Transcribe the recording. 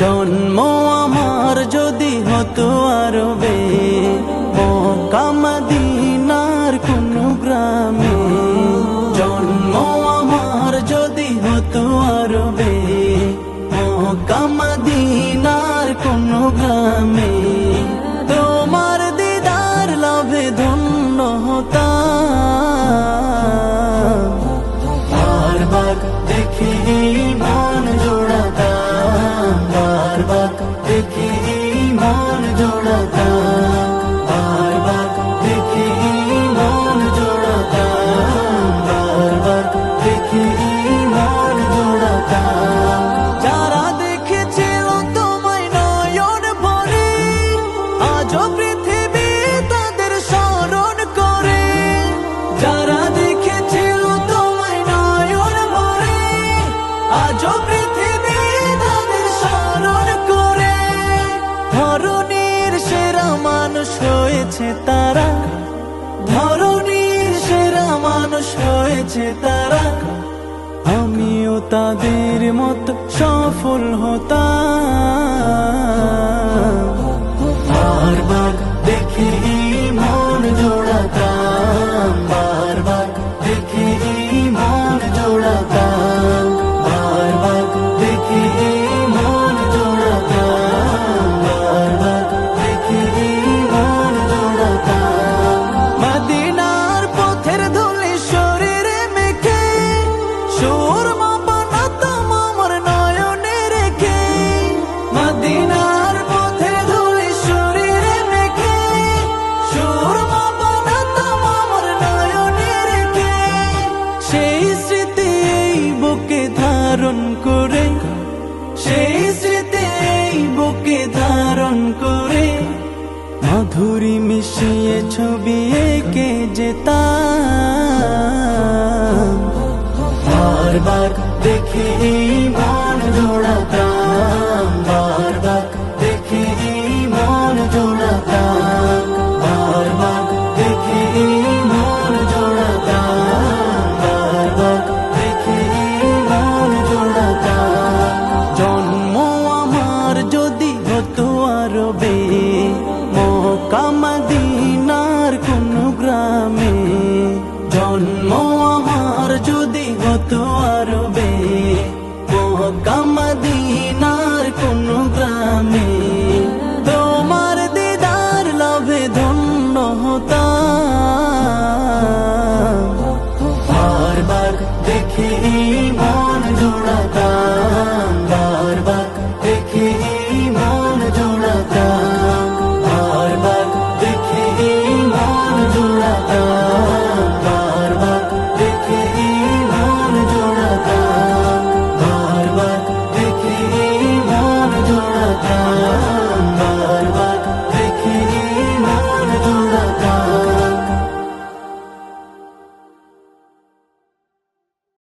জন্ম আমার যদি হতো আরবে কামাদিনার কোন গ্রামে। জন্ম আমার যদি হতো আরবে কামাদিনার কোন গ্রামে। pequeno. হয়েছে তারা। ধরনীর সেরা মানুষ হয়েছে তারা। আমিও তাদের মতো সফল হতাম। বারবার দেখি বুকে ধারণ করে সেই স্মৃতি এই বুকে ধারণ করে। মাধুরী মিশিয়ে ছবি এঁকে যেতাম। He